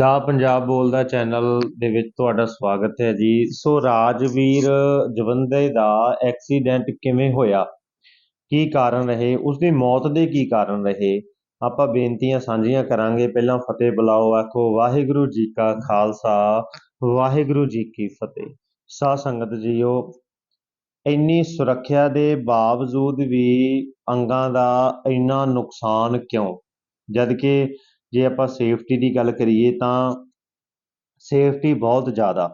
ਦਾ ਪੰਜਾਬ ਬੋਲਦਾ ਚੈਨਲ ਦੇ ਵਿੱਚ ਤੁਹਾਡਾ ਸਵਾਗਤ ਹੈ ਜੀ। ਸੋ ਰਾਜਵੀਰ ਜਵੰਦੇ ਦਾ ਐਕਸੀਡੈਂਟ ਕਿਵੇਂ ਹੋਇਆ? ਕੀ ਕਾਰਨ ਰਹੇ? ਉਸ ਦੀ ਮੌਤ ਦੇ ਕੀ ਕਾਰਨ ਰਹੇ? ਆਪਾਂ ਬੇਨਤੀਆਂ ਸਾਂਝੀਆਂ ਕਰਾਂਗੇ। ਪਹਿਲਾਂ ਫਤਿਹ ਬੁਲਾਓ, ਆਖੋ ਵਾਹਿਗੁਰੂ ਜੀ ਕਾ ਖਾਲਸਾ, ਵਾਹਿਗੁਰੂ ਜੀ ਕੀ ਫਤਿਹ। ਸਾਧ ਸੰਗਤ ਜੀਓ, ਇੰਨੀ ਸੁਰੱਖਿਆ ਦੇ ਬਾਵਜੂਦ ਵੀ ਅੰਗਾਂ ਦਾ ਇੰਨਾ ਨੁਕਸਾਨ ਕਿਉਂ? ਜਦਕਿ ਜੇ ਆਪਾਂ ਸੇਫਟੀ ਦੀ ਗੱਲ ਕਰੀਏ ਤਾਂ ਸੇਫਟੀ ਬਹੁਤ ਜ਼ਿਆਦਾ।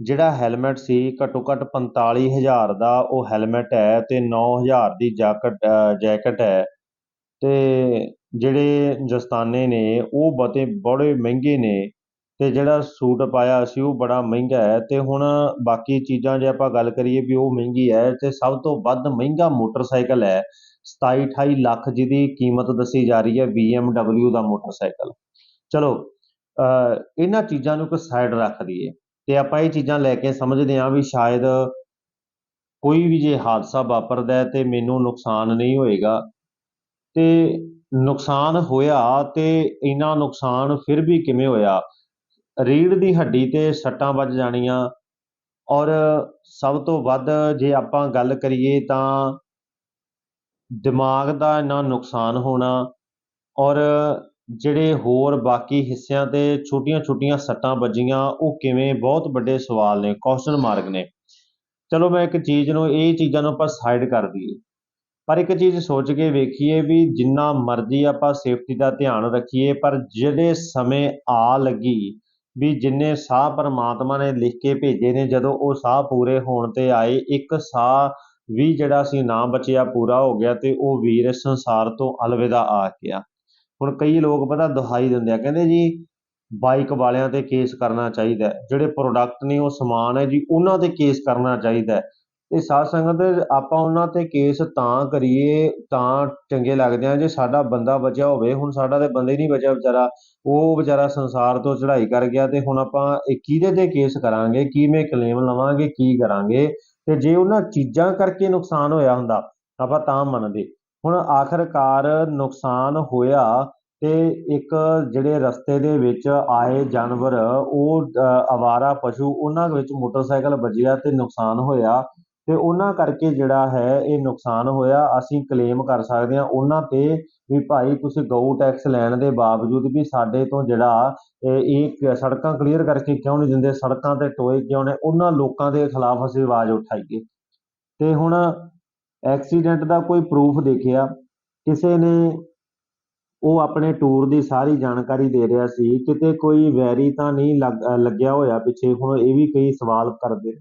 ਜਿਹੜਾ ਹੈਲਮਟ ਸੀ, ਘੱਟੋ ਘੱਟ 45000 ਦਾ ਉਹ ਹੈਲਮਟ ਹੈ ਅਤੇ ਨੌ ਹਜ਼ਾਰ ਦੀ ਜਾਕਟ ਜੈਕਟ ਹੈ। ਅਤੇ ਜਿਹੜੇ ਦਸਤਾਨੇ ਨੇ, ਉਹ ਬਤੇ ਬੜੇ ਮਹਿੰਗੇ ਨੇ। ਅਤੇ ਜਿਹੜਾ ਸੂਟ ਪਾਇਆ ਸੀ ਉਹ ਬੜਾ ਮਹਿੰਗਾ ਹੈ ਅਤੇ ਹੁਣ ਬਾਕੀ ਚੀਜ਼ਾਂ ਜੇ ਆਪਾਂ ਗੱਲ ਕਰੀਏ ਵੀ ਉਹ ਮਹਿੰਗੀ ਹੈ ਅਤੇ ਸਭ ਤੋਂ ਵੱਧ ਮਹਿੰਗਾ ਮੋਟਰਸਾਈਕਲ ਹੈ 27 28 ਲੱਖ ਜਿਹਦੀ ਕੀਮਤ ਦੱਸੀ ਜਾ ਰਹੀ ਹੈ ਬੀ ਐੱਮ ਡਬਲਿਊ ਦਾ ਮੋਟਰਸਾਈਕਲ। ਚਲੋ ਇਹਨਾਂ ਚੀਜ਼ਾਂ ਨੂੰ ਇੱਕ ਸਾਈਡ ਰੱਖ ਦਈਏ ਤੇ ਆਪਾਂ ਇਹ ਚੀਜ਼ਾਂ ਲੈ ਕੇ ਸਮਝਦੇ ਹਾਂ ਵੀ ਸ਼ਾਇਦ ਕੋਈ ਵੀ ਜੇ ਹਾਦਸਾ ਵਾਪਰਦਾ ਤੇ ਮੈਨੂੰ ਨੁਕਸਾਨ ਨਹੀਂ ਹੋਏਗਾ। ਅਤੇ ਨੁਕਸਾਨ ਹੋਇਆ ਤੇ ਇੰਨਾ ਨੁਕਸਾਨ ਫਿਰ ਵੀ ਕਿਵੇਂ ਹੋਇਆ? ਰੀੜ੍ਹ ਦੀ ਹੱਡੀ ਤੇ ਸੱਟਾਂ ਵੱਜ ਜਾਣੀਆਂ। ਔਰ ਸਭ ਤੋਂ ਵੱਧ ਜੇ ਆਪਾਂ ਗੱਲ ਕਰੀਏ ਤਾਂ ਦਿਮਾਗ ਦਾ ਇੰਨਾ ਨੁਕਸਾਨ ਹੋਣਾ ਔਰ ਜਿਹੜੇ ਹੋਰ ਬਾਕੀ ਹਿੱਸਿਆਂ ਤੇ ਛੋਟੀਆਂ-ਛੋਟੀਆਂ ਸੱਟਾਂ ਵੱਜੀਆਂ, ਉਹ ਕਿਵੇਂ? ਬਹੁਤ ਵੱਡੇ ਸਵਾਲ ਨੇ ਕੁਐਸਚਨ ਮਾਰਕ ਨੇ। ਚਲੋ ਮੈਂ ਇੱਕ ਚੀਜ਼ ਨੂੰ, ਇਹ ਚੀਜ਼ਾਂ ਨੂੰ ਆਪਾਂ ਸਾਈਡ ਕਰ ਦਈਏ। ਪਰ ਇੱਕ ਚੀਜ਼ ਸੋਚ ਕੇ ਵੇਖੀਏ ਵੀ ਜਿੰਨਾ ਮਰਜ਼ੀ ਆਪਾਂ ਸੇਫਟੀ ਦਾ ਧਿਆਨ ਰੱਖੀਏ, ਪਰ ਜਿਹੜੇ ਸਮੇਂ ਆ ਲੱਗੀ ਵੀ ਜਿੰਨੇ ਸਾਹ ਪਰਮਾਤਮਾ ਨੇ ਲਿਖ ਕੇ ਭੇਜੇ ਨੇ, ਜਦੋਂ ਉਹ ਸਾਹ ਪੂਰੇ ਹੋਣ ਤੇ ਆਏ, ਇੱਕ ਸਾਹ ਵੀ ਜਿਹੜਾ ਸੀ ਨਾ ਬਚਿਆ ਪੂਰਾ ਹੋ ਗਿਆ ਤੇ ਉਹ ਵੀਰ ਸੰਸਾਰ ਤੋਂ ਅਲਵਿਦਾ ਆ ਗਿਆ। ਹੁਣ ਕਈ ਲੋਕ ਪਤਾ ਦੁਹਾਈ ਦਿੰਦੇ ਆ, ਕਹਿੰਦੇ ਜੀ ਬਾਈਕ ਵਾਲਿਆਂ ਤੇ ਕੇਸ ਕਰਨਾ ਚਾਹੀਦਾ ਜਿਹੜੇ ਪ੍ਰੋਡਕਟ ਨੇ ਉਹ ਸਮਾਨ ਹੈ ਜੀ, ਉਹਨਾਂ ਤੇ ਕੇਸ ਕਰਨਾ ਚਾਹੀਦਾ ਤੇ ਸਾਧ ਸੰਗਤ, ਆਪਾਂ ਉਹਨਾਂ ਤੇ ਕੇਸ ਤਾਂ ਕਰੀਏ, ਤਾਂ ਚੰਗੇ ਲੱਗਦੇ ਆ ਜੇ ਸਾਡਾ ਬੰਦਾ ਬਚਿਆ ਹੋਵੇ। ਹੁਣ ਸਾਡਾ ਤੇ ਬੰਦੇ ਨਹੀਂ ਬਚਿਆ ਵਿਚਾਰਾ। ਉਹ ਵਿਚਾਰਾ ਸੰਸਾਰ ਤੋਂ ਚੜ੍ਹਾਈ ਕਰ ਗਿਆ ਤੇ ਹੁਣ ਆਪਾਂ ਇਹ ਕਿਹਦੇ ਤੇ ਕੇਸ ਕਰਾਂਗੇ? ਕਿਵੇਂ ਕਲੇਮ ਲਵਾਂਗੇ? ਕੀ ਕਰਾਂਗੇ? ਤੇ ਜੇ ਉਹਨਾਂ ਚੀਜ਼ਾਂ ਕਰਕੇ ਨੁਕਸਾਨ ਹੋਇਆ ਹੁੰਦਾ, ਆਪਾਂ ਤਾਂ ਮੰਨਦੇ। ਹੁਣ ਆਖਰਕਾਰ ਨੁਕਸਾਨ ਹੋਇਆ ਤੇ ਇੱਕ ਜਿਹੜੇ ਰਸਤੇ ਦੇ ਵਿੱਚ ਆਏ ਜਾਨਵਰ, ਉਹ ਅਵਾਰਾ ਪਸ਼ੂ, ਉਹਨਾਂ ਵਿੱਚ ਮੋਟਰਸਾਈਕਲ ਵੱਜਿਆ ਤੇ ਨੁਕਸਾਨ ਹੋਇਆ। ਅਤੇ ਉਹਨਾਂ ਕਰਕੇ ਜਿਹੜਾ ਹੈ ਇਹ ਨੁਕਸਾਨ ਹੋਇਆ। ਅਸੀਂ ਕਲੇਮ ਕਰ ਸਕਦੇ ਹਾਂ। ਉਹਨਾਂ ਤੇ ਵੀ ਭਾਈ ਤੁਸੀਂ ਗਊ ਟੈਕਸ ਲੈਣ ਦੇ ਬਾਵਜੂਦ ਵੀ ਸਾਡੇ ਤੋਂ ਜਿਹੜਾ ਇਹ ਸੜਕਾਂ ਕਲੀਅਰ ਕਰਕੇ ਕਿਉਂ ਨਹੀਂ ਦਿੰਦੇ? ਸੜਕਾਂ ਤੇ ਟੋਏ ਕਿਉਂ ਨੇ? ਉਹਨਾਂ ਲੋਕਾਂ ਦੇ ਖਿਲਾਫ ਅਸੀਂ ਆਵਾਜ਼ ਉਠਾਈਏ। ਅਤੇ ਹੁਣ ਐਕਸੀਡੈਂਟ ਦਾ ਕੋਈ ਪ੍ਰੂਫ ਦੇਖਿਆ? ਕਿਸੇ ਨੇ ਉਹ ਆਪਣੇ ਟੂਰ ਦੀ ਸਾਰੀ ਜਾਣਕਾਰੀ ਦੇ ਰਿਹਾ ਸੀ। ਕਿਤੇ ਕੋਈ ਵੈਰੀ ਤਾਂ ਨਹੀਂ ਲੱਗ ਲੱਗਿਆ ਹੋਇਆ ਪਿੱਛੇ? ਹੁਣ ਇਹ ਵੀ ਕਈ ਸਵਾਲ ਕਰਦੇ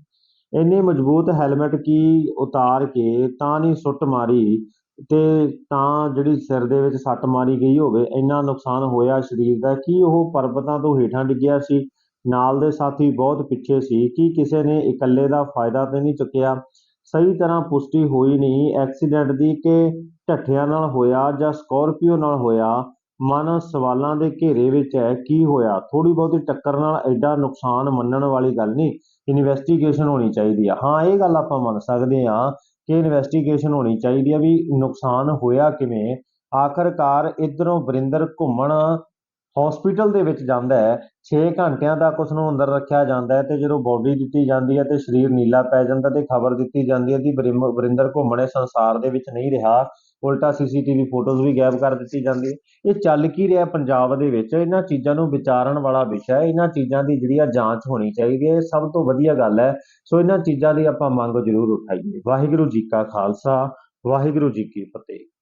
ਇੰਨੀ ਮਜ਼ਬੂਤ ਹੈਲਮਟ ਕੀ ਉਤਾਰ ਕੇ ਤਾਂ ਨਹੀਂ ਸੁੱਟ ਮਾਰੀ ਤੇ ਤਾਂ ਜਿਹੜੀ ਸਿਰ ਦੇ ਵਿੱਚ ਸੱਟ ਮਾਰੀ ਗਈ ਹੋਵੇ, ਇੰਨਾ ਨੁਕਸਾਨ ਹੋਇਆ ਸਰੀਰ ਦਾ, ਕੀ ਉਹ ਪਰਬਤਾਂ ਤੋਂ ਹੇਠਾਂ ਡਿੱਗਿਆ ਸੀ? ਨਾਲ ਦੇ ਸਾਥੀ ਬਹੁਤ ਪਿੱਛੇ ਸੀ, ਕੀ ਕਿਸੇ ਨੇ ਇਕੱਲੇ ਦਾ ਫਾਇਦਾ ਤਾਂ ਨਹੀਂ ਚੁੱਕਿਆ? ਸਹੀ ਤਰ੍ਹਾਂ ਪੁਸ਼ਟੀ ਹੋਈ ਨਹੀਂ, ਐਕਸੀਡੈਂਟ ਦੀ ਕਿ ਢੱਠਿਆਂ ਨਾਲ ਹੋਇਆ ਜਾਂ ਸਕੋਰਪੀਓ ਨਾਲ ਹੋਇਆ ਮਨ ਸਵਾਲਾਂ ਦੇ ਘੇਰੇ ਵਿੱਚ ਹੈ, ਕੀ ਹੋਇਆ? ਥੋੜੀ ਬਹੁਤੀ ਟੱਕਰ ਨਾਲ ਐਡਾ ਨੁਕਸਾਨ ਮੰਨਣ ਵਾਲੀ ਗੱਲ ਨਹੀਂ ਇਨਵੈਸਟੀਗੇਸ਼ਨ ਹੋਣੀ ਚਾਹੀਦੀ ਆ। ਹਾਂ, ਇਹ ਗੱਲ ਆਪਾਂ ਮੰਨ ਸਕਦੇ ਆ ਕਿ ਇਨਵੈਸਟੀਗੇਸ਼ਨ ਹੋਣੀ ਚਾਹੀਦੀ ਆ ਵੀ ਨੁਕਸਾਨ ਹੋਇਆ ਕਿਵੇਂ। ਆਖਰਕਾਰ ਇਧਰੋਂ ਵਰਿੰਦਰ ਘੁੰਮਣ ਹਸਪੀਟਲ ਦੇ ਵਿੱਚ ਜਾਂਦਾ ਹੈ 6 ਘੰਟਿਆਂ ਤੱਕ ਉਸ ਨੂੰ ਅੰਦਰ ਰੱਖਿਆ ਜਾਂਦਾ ਹੈ ਤੇ ਜਦੋਂ ਬਾਡੀ ਦਿੱਤੀ ਜਾਂਦੀ ਹੈ ਤੇ ਸਰੀਰ ਨੀਲਾ ਪੈ ਜਾਂਦਾ ਤੇ ਖਬਰ ਦਿੱਤੀ ਜਾਂਦੀ ਹੈ ਕਿ ਵਰਿੰਦਰ ਘੁੰਮਣੇ ਸੰਸਾਰ ਦੇ ਵਿੱਚ ਨਹੀਂ ਰਿਹਾ। ਉਲਟਾ ਸੀਸੀਟੀਵੀ ਫੋਟੋਜ਼ ਵੀ ਗਾਇਬ ਕਰ ਦਿੱਤੀ ਜਾਂਦੀ ਹੈ। ਇਹ ਚੱਲ ਕੀ ਰਿਹਾ ਪੰਜਾਬ ਦੇ ਵਿੱਚ? ਇਹਨਾਂ ਚੀਜ਼ਾਂ ਨੂੰ ਵਿਚਾਰਨ ਵਾਲਾ ਵਿਸ਼ਾ ਹੈ। ਇਹਨਾਂ ਚੀਜ਼ਾਂ ਦੀ ਜਿਹੜੀ ਆ ਜਾਂਚ ਹੋਣੀ ਚਾਹੀਦੀ ਹੈ। ਸਭ ਤੋਂ ਵਧੀਆ ਗੱਲ ਹੈ। ਸੋ ਇਹਨਾਂ ਚੀਜ਼ਾਂ ਦੀ ਆਪਾਂ ਮੰਗ ਜ਼ਰੂਰ ਉਠਾਈਏ। ਵਾਹਿਗੁਰੂ ਜੀ ਕਾ ਖਾਲਸਾ, ਵਾਹਿਗੁਰੂ ਜੀ ਕੀ ਫਤਿਹ।